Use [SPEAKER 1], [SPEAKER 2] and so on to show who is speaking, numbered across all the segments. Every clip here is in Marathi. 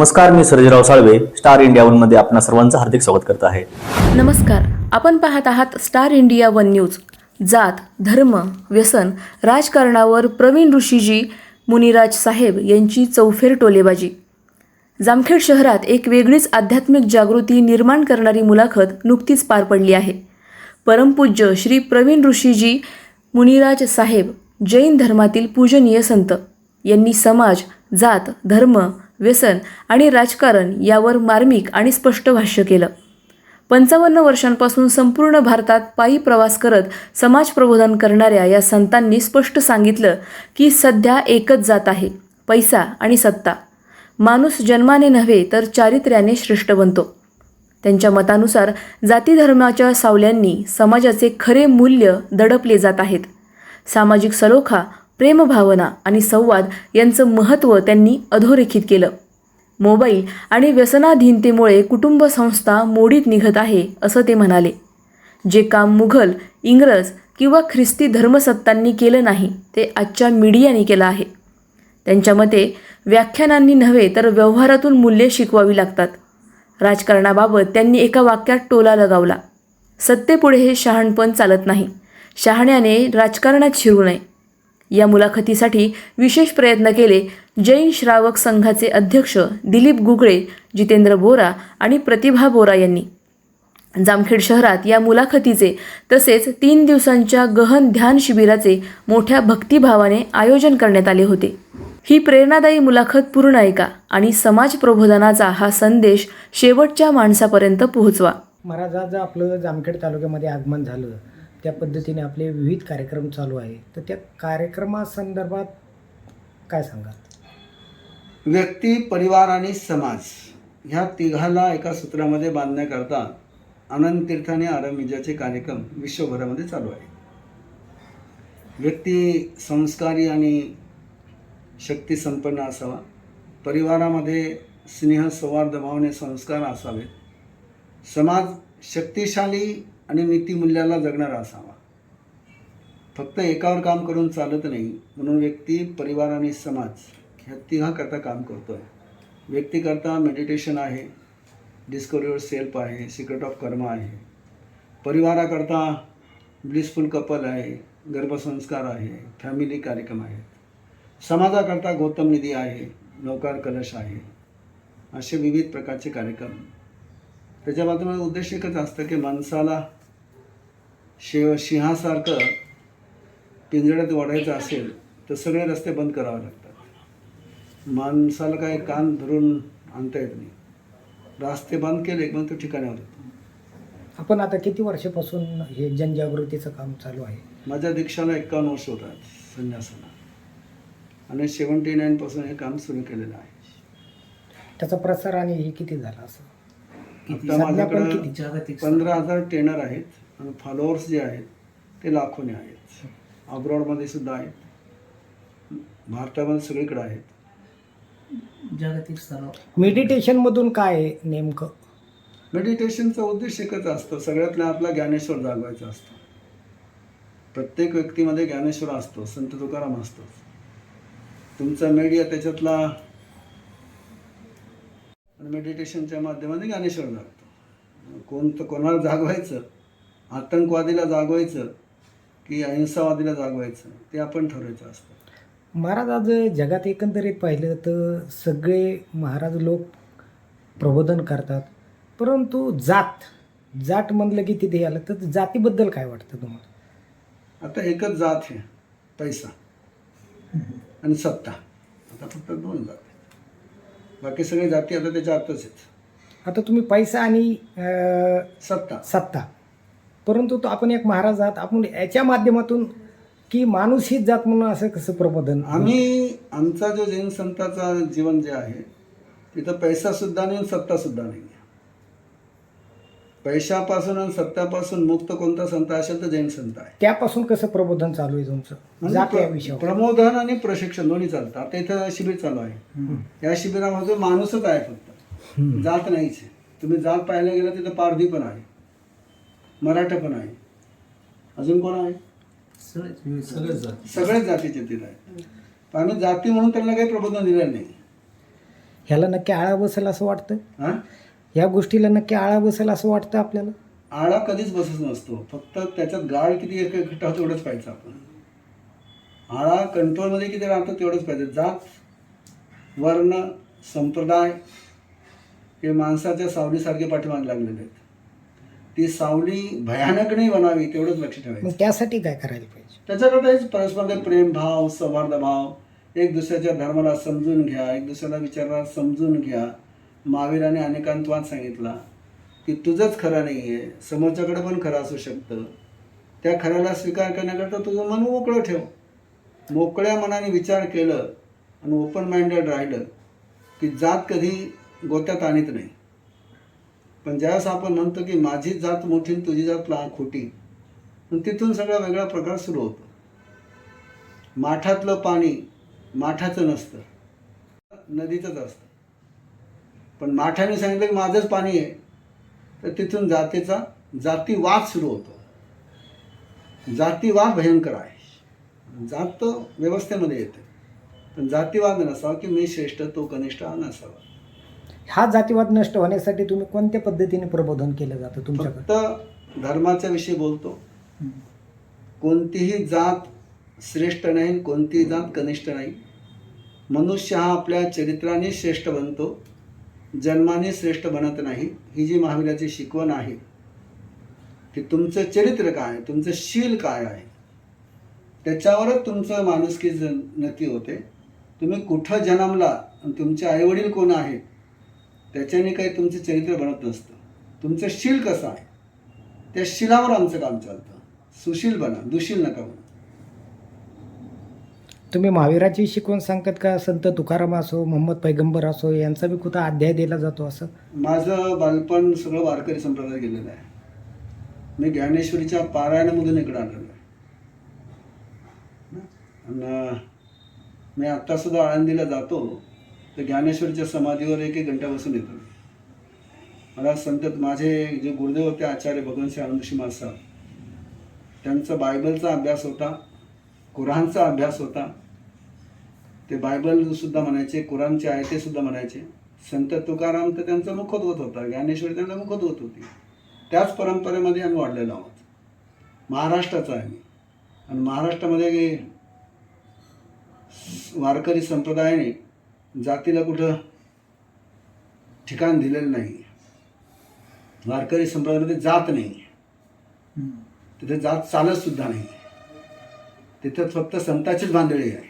[SPEAKER 1] नमस्कार मी सर्जराव साळवे स्टार इंडिया वनमध्ये आपण सर्वांचं हार्दिक स्वागत करत आहे.
[SPEAKER 2] नमस्कार आपण पाहत आहात स्टार इंडिया वन न्यूज. जात धर्म व्यसन राजकारणावर प्रवीण ऋषीजी मुनिराज साहेब यांची चौफेर टोलेबाजी. जामखेड शहरात एक वेगळीच आध्यात्मिक जागृती निर्माण करणारी मुलाखत नुकतीच पार पडली आहे. परमपूज्य श्री प्रवीण ऋषीजी मुनिराज साहेब जैन धर्मातील पूजनीय संत. यांनी समाज जात धर्म व्यसन आणि राजकारण यावर मार्मिक आणि स्पष्ट भाष्य केलं. पंचावन्न वर्षांपासून संपूर्ण भारतात पायी प्रवास करत समाज प्रबोधन करणाऱ्या या संतांनी स्पष्ट सांगितलं की सध्या एकच जात आहे पैसा आणि सत्ता. माणूस जन्माने नव्हे तर चारित्र्याने श्रेष्ठ बनतो. त्यांच्या मतानुसार जातीधर्माच्या सावल्यांनी समाजाचे खरे मूल्य दडपले जात आहेत. सामाजिक सलोखा प्रेमभावना आणि संवाद यांचं महत्त्व त्यांनी अधोरेखित केलं. मोबाईल आणि व्यसनाधीनतेमुळे कुटुंब संस्था मोडीत निघत आहे असं ते म्हणाले. जे काम मुघल इंग्रज किंवा ख्रिस्ती धर्मसत्तांनी केलं नाही ते आजच्या मीडियाने केलं आहे. त्यांच्या मते व्याख्यानांनी नव्हे तर व्यवहारातून मूल्ये शिकवावी लागतात. राजकारणाबाबत त्यांनी एका वाक्यात टोला लगावला. सत्तेपुढे हे शहाणपण चालत नाही. शहाण्याने राजकारणात शिरू नये. या मुलाखतीसाठी विशेष प्रयत्न केले जैन श्रावक संघाचे अध्यक्ष दिलीप गुगळे जितेंद्र बोरा आणि प्रतिभा बोरा यांनी. जामखेड शहरात या मुलाखतीचे तसेच तीन दिवसांच्या गहन ध्यान शिबिराचे मोठ्या भक्तिभावाने आयोजन करण्यात आले होते. ही प्रेरणादायी मुलाखत पूर्ण ऐका आणि समाज प्रबोधनाचा हा संदेश शेवटच्या माणसापर्यंत पोहोचवा.
[SPEAKER 3] महाराजाचं आपलं जामखेड तालुक्यामध्ये आगमन झालं. त्या पद्धतीने आपले विविध कार्यक्रम चालू आहे. तर त्या कार्यक्रमासंदर्भात काय सांगाल?
[SPEAKER 4] व्यक्ती परिवार आणि समाज ह्या तिघाला एका सूत्रामध्ये बांधण्याकरता आनंद तीर्थाने आणि कार्यक्रम विश्वभरामध्ये चालू आहे. व्यक्ती संस्कारी आणि शक्तिसंपन्न असावा. परिवारामध्ये स्नेह सौहार्द भावने संस्कार असावेत. समाज शक्तिशाली आणि नीतिमूल्याला जगणारा असावा. फक्त एकावर काम करून चालत नाही म्हणून व्यक्ती परिवार आणि समाज ह्या तिघाकरता काम करतो आहे व्यक्तीकरता मेडिटेशन आहे डिस्कवरीवर सेल्फ आहे सिक्रेट ऑफ कर्म आहे. परिवाराकरता ब्लिसफुल कपल आहे गर्भसंस्कार आहे फॅमिली कार्यक्रम आहेत. समाजाकरता गौतम निधी आहे नौकार कलश आहे. असे विविध प्रकारचे कार्यक्रम. त्याच्या बाजूला उद्देश एकच असतं की माणसाला शिव सिंहासारखं पिंजऱ्यात वाढायचं असेल तर सगळे रस्ते बंद करावे लागतात. माणसाला काय कान धरून आणता येत नाही. रस्ते बंद केले मग तो ठिकाणावर येतो
[SPEAKER 3] आपण आता किती वर्षापासून हे जनजागृतीचं काम चालू आहे?
[SPEAKER 4] माझ्या दीक्षाला एक्कावन्न वर्ष होतात संन्यासाला. आणि सेवन्टी नाईनपासून हे काम सुरू केलेलं आहे.
[SPEAKER 3] त्याचा प्रसार आणि हे किती झाला असं?
[SPEAKER 4] आता माझ्याकडं पंधरा हजार ट्रेनर आहेत. फॉलोअर्स जे आहेत ते लाखोने आहेत. अब्रॉडमध्ये सुद्धा आहेत. भारतामध्ये सगळीकडे आहेत.
[SPEAKER 3] मेडिटेशनमधून काय आहे नेमकं?
[SPEAKER 4] मेडिटेशनचा उद्देश एकच असतो. सगळ्यातला आपला ज्ञानेश्वर जागवायचा असतो. प्रत्येक व्यक्तीमध्ये ज्ञानेश्वर असतो. संत तुकाराम असतो. तुमचा मीडिया त्याच्यातला मेडिटेशनच्या माध्यमाने ज्ञानेश्वर जागतो. कोणतं कोणाला जागवायचं आतंकवादीला जागवायचं की अहिंसावादीला जागवायचं ते आपण ठरवायचं असतं.
[SPEAKER 3] महाराज आज जगात एकंदरीत पाहिलं तर सगळे महाराज लोक प्रबोधन करतात परंतु जात जात म्हणलं की तिथे आलं तर जातीबद्दल काय वाटतं तुम्हाला?
[SPEAKER 4] आता एकच जात आहे पैसा आणि सत्ता. आता फक्त दोन जात आहेत. बाकी सगळे जाती आता त्याच्या आतच आहेत.
[SPEAKER 3] आता तुम्ही पैसा आणि
[SPEAKER 4] सत्ता.
[SPEAKER 3] सत्ता. परंतु तो आपण एक महाराज आहात आपण याच्या माध्यमातून की माणूस हीच जात म्हणून असं कसं प्रबोधन?
[SPEAKER 4] आम्ही आमचा जो जैन संताचा जीवन जे आहे तिथं पैसा सुद्धा नाही आणि सत्ता सुद्धा नाही. पैशापासून आणि सत्तापासून मुक्त कोणता संत असेल तर जैन संत आहे.
[SPEAKER 3] त्यापासून कसं प्रबोधन चालू आहे तुमचं? जात या विषयावर.
[SPEAKER 4] प्रमोदन आणि प्रशिक्षण दोन्ही चालतं. आता इथं शिबिर चालू आहे. या शिबिरामध्ये माणूसच आहे फक्त. जात नाहीच आहे. तुम्ही जात पाहायला गेलं तिथं पारधी पण आहे. मराठा पण आहे. अजून कोण आहे? सगळेच जातीचे तिथं आहे पण आम्ही जाती म्हणून त्यांना काही प्रबोधन दिलेलं नाही.
[SPEAKER 3] ह्याला नक्की आळा बसेल असं वाटतं?
[SPEAKER 4] हां?
[SPEAKER 3] या गोष्टीला नक्की आळा बसेल असं वाटतं आपल्याला?
[SPEAKER 4] आळा कधीच बसत नसतो. फक्त त्याच्यात गाळ किती एकट्टा होतो एवढंच पाहिजे आपण. आळा कंट्रोलमध्ये किती राहतो तेवढंच पाहिजे. जात वर्ण संप्रदाय हे माणसाच्या सावलीसारखे पाठीमागे लागलेले आहेत. ती सावली भयानक नाही बनावी तेवढंच लक्ष ठेवायचं.
[SPEAKER 3] मग त्यासाठी काय करायला पाहिजे?
[SPEAKER 4] त्याच्याकडे परस्पर प्रेम भाव सौहार्द भाव एक दुसऱ्याच्या धर्माला समजून घ्या एक दुसऱ्याला विचाराला समजून घ्या. महावीराने अनेकांतवाद सांगितला की तुझंच खरं नाही आहे समोरच्याकडे पण खरं असू शकतं. त्या खऱ्याला स्वीकार करण्याकरता तुझं मन मोकळं ठेव. मोकळ्या मनाने विचार केलं आणि ओपन माइंडेड राहिलं की जात कधी गोत्यात आणत नाही. पण ज्यावेळेस आपण म्हणतो की माझी जात मोठी आणि तुझी जात लहान खोटी पण तिथून सगळा वेगळा प्रकार सुरू होतो. माठातलं पाणी माठाचं नसतं. नदीचंच असतं. पण माठाने सांगितलं की माझंच पाणी आहे. तर तिथून जातीचा जातीवाद सुरू होतो. जातीवाद भयंकर आहे. जात व्यवस्थेमध्ये येते. पण जातीवाद नसावा की मी श्रेष्ठ तो कनिष्ठ हा नसावा.
[SPEAKER 3] हा जातीवाद नष्ट होण्यासाठी तुम्ही कोणत्या पद्धतीने प्रबोधन केलं जातं तुमच्याकडे?
[SPEAKER 4] फक्त धर्माच्या विषयी बोलतो. कोणतीही जात श्रेष्ठ नाही कोणतीही जात कनिष्ठ नाही. मनुष्य हा आपल्या चरित्राने श्रेष्ठ बनतो जन्माने श्रेष्ठ बनत नाही. ही जी महावीराची शिकवण आहे की तुमचं चरित्र काय आहे? तुमचं शील काय आहे? त्याच्यावरच तुमचं माणुसकी नती होते. तुम्ही कुठं जन्मला तुमचे आईवडील कोण आहेत? त्याच्याने काही तुमचं चरित्र बनत नसतं. तुमचं शील कसं आहे? त्या शिलावर आमचं काम चालतं. सुशील बना दुशील नका बना
[SPEAKER 3] तुम्ही महावीराची शिकवण सांगतात का? संत तुकाराम असो मोहम्मद पैगंबर असो यांचा बी कुठं अध्याय दिला जातो असं?
[SPEAKER 4] माझं बालपण सगळं वारकरी संप्रदाय गेलेलं आहे. मी ज्ञानेश्वरीच्या पारायणामधून इकडं आलेलो आहे. मी आत्तासुद्धा आळंदीला जातो. तर ज्ञानेश्वरीच्या समाधीवर एक एक घंटा बसून येतो. मला संत माझे जे गुरुदेव होते आचार्य भगवंतसिंह आनंदशी साहेब त्यांचा बायबलचा अभ्यास होता कुराणचा अभ्यास होता. ते बायबल सुद्धा म्हणायचे कुराणचे आयते सुद्धा म्हणायचे. संत तुकाराम तर त्यांचा मुखोद्वत होता ज्ञानेश्वरी त्यांचा मुखोद्वत होती. त्याच परंपरेमध्ये आम्ही वाढलेलो आहोत. महाराष्ट्राचा आहे मी. आणि महाराष्ट्रामध्ये वारकरी संप्रदायाने जातीला कुठं ठिकाण दिलेलं नाही. वारकरी संप्रदायामध्ये जात नाही. तिथे जात चालत सुद्धा नाही. तिथं फक्त संताचीच बांधळी आहे.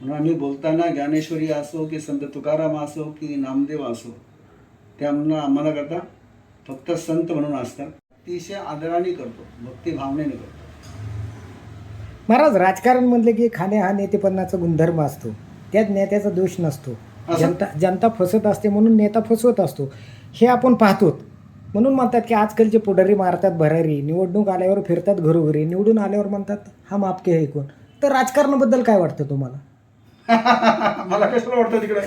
[SPEAKER 4] म्हणून आम्ही बोलताना ज्ञानेश्वरी असो की संत तुकाराम असो की नामदेव असो ते आम्हाला करता फक्त संत म्हणून असतात. अतिशय आदराने करतो भक्ती भावनेने करतो.
[SPEAKER 3] महाराज राजकारण म्हणलं की खाणे हा नेतेपणाचा गुणधर्म असतो. त्यात नेत्याचा दोष नसतो? जनता जनता फसत असते म्हणून नेता फसवत असतो. हे आपण पाहतो म्हणून म्हणतात की आजकालचे पुढारी मारतात भरारी निवडणूक आल्यावर फिरतात घरोघरी निवडून आल्यावर म्हणतात हा मापके हे कोण? तर राजकारणाबद्दल काय वाटतं तुम्हाला?
[SPEAKER 4] मला कशाला वाटतं तिकडे?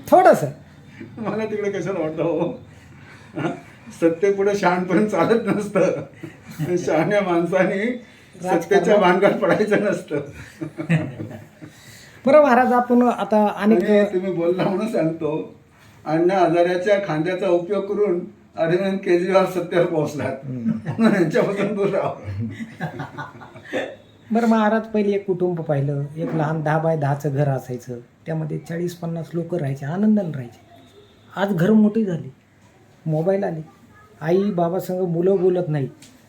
[SPEAKER 3] थोडंसं.
[SPEAKER 4] मला तिकडे कशाला वाटतं हो? सत्तेपुढे शहाणपण चालत नसतं. शहाण्या माणसाने सत्तेच्या भानगड पडायचं नसतं.
[SPEAKER 3] बरं महाराज आपण आता अनेक
[SPEAKER 4] आणि तुम्ही बोलला म्हणून सांगतो. अण्णा हजाऱ्याच्या खांद्याचा उपयोग करून अरविंद केजरीवाल सत्तेवर पोहोचलात. म्हणून यांच्यापासून दूर राहा.
[SPEAKER 3] बरं महाराज पहिले एक कुटुंब पाहिलं. एक लहान दहा बाय दहाचं घर असायचं. त्यामध्ये चाळीस पन्नास लोक राहायचे आनंदाने राहायचे. आज घर मोठी झाली. मोबाईल आले. आई बाबासंग मुलं बोलत नाही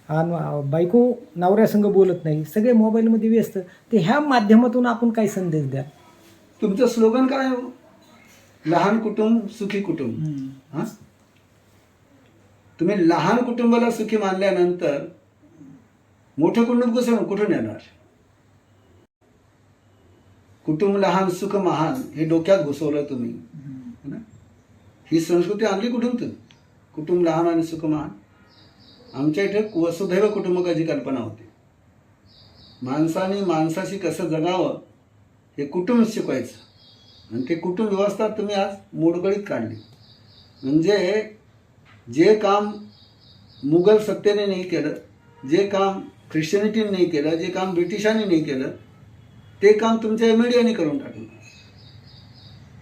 [SPEAKER 3] आणि बायको नवऱ्यासंग बोलत नाही सगळे मोबाईलमध्ये व्यस्त. ते ह्या माध्यमातून आपण काय संदेश द्या
[SPEAKER 4] तुमचं स्लोगन काय हो? लहान कुटुंब सुखी कुटुंब. हा? तुम्ही लहान कुटुंबाला सुखी मानल्यानंतर मोठं कुटुंब कसं कुठून येणार? कुटुंब लहान सुख महान हे डोक्यात घुसवलं तुम्ही. है? ही संस्कृती आणली कुठून तुम्ही कुटुंब लहान आणि सुख महान. आमच्या इथे वसुधैव कुटुंबकाची कल्पना होती. माणसाने माणसाशी कसं जगावं हे कुटुंब शिकवायचं. आणि ते कुटुंब व्यवस्था तुम्ही आज मोडगळीत काढली. म्हणजे जे काम मुघल सत्तेने नाही केलं जे काम ख्रिश्चनिटीने नाही केलं जे काम ब्रिटिशांनी नाही केलं ते काम तुमच्या मीडियाने करून टाकलं.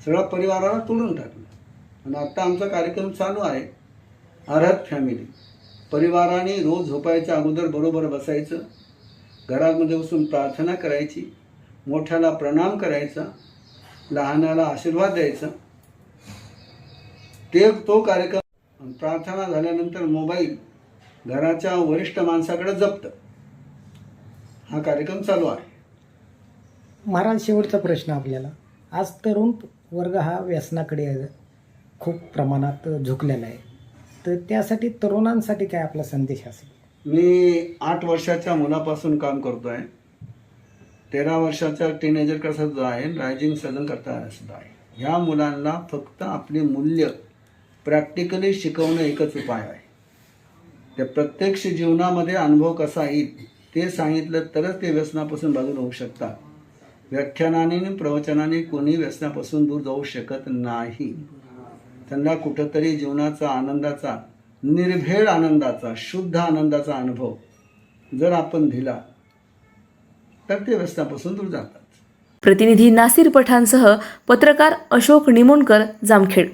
[SPEAKER 4] सगळ्या परिवाराला तोडून टाकलं. आणि आत्ता आमचा कार्यक्रम चालू आहे अर्हत फॅमिली. परिवाराने रोज झोपायच्या अगोदर बरोबर बसायचं घरामध्ये बसून प्रार्थना करायची मोठ्याला प्रणाम करायचा लहानाला आशीर्वाद द्यायचा. ते तो कार्यक्रम प्रार्थना झाल्यानंतर मोबाईल घराच्या वरिष्ठ माणसाकडे जप्त. हा कार्यक्रम चालू आहे.
[SPEAKER 3] महाराज शेवटचा प्रश्न आपल्याला. आज तरुण वर्ग हा व्यसनाकडे खूप प्रमाणात झुकलेला आहे. तर त्यासाठी तरुणांसाठी काय आपला संदेश असेल?
[SPEAKER 4] मी आठ वर्षाच्या मुलापासून काम करतो आहे तेरा वर्षाचा टीनेजर कसा सुद्धा आहे रायझिंग सदन करता सुद्धा आहे. ह्या मुलांना फक्त आपली मूल्य प्रॅक्टिकली शिकवणं एकच उपाय आहे. त्या प्रत्यक्ष जीवनामध्ये अनुभव कसा येईल ते सांगितलं तरच ते व्यसनापासून बाजूला होऊ शकतात. व्याख्यानाने प्रवचनाने कोणी व्यसनापासून दूर जाऊ शकत नाही. त्यांना कुठंतरी जीवनाचा आनंदाचा निर्भेळ आनंदाचा शुद्ध आनंदाचा अनुभव जर आपण दिला तर ते व्यसनापासून दूर जातात.
[SPEAKER 2] प्रतिनिधी नासिर पठाणसह पत्रकार अशोक निमोणकर जामखेड.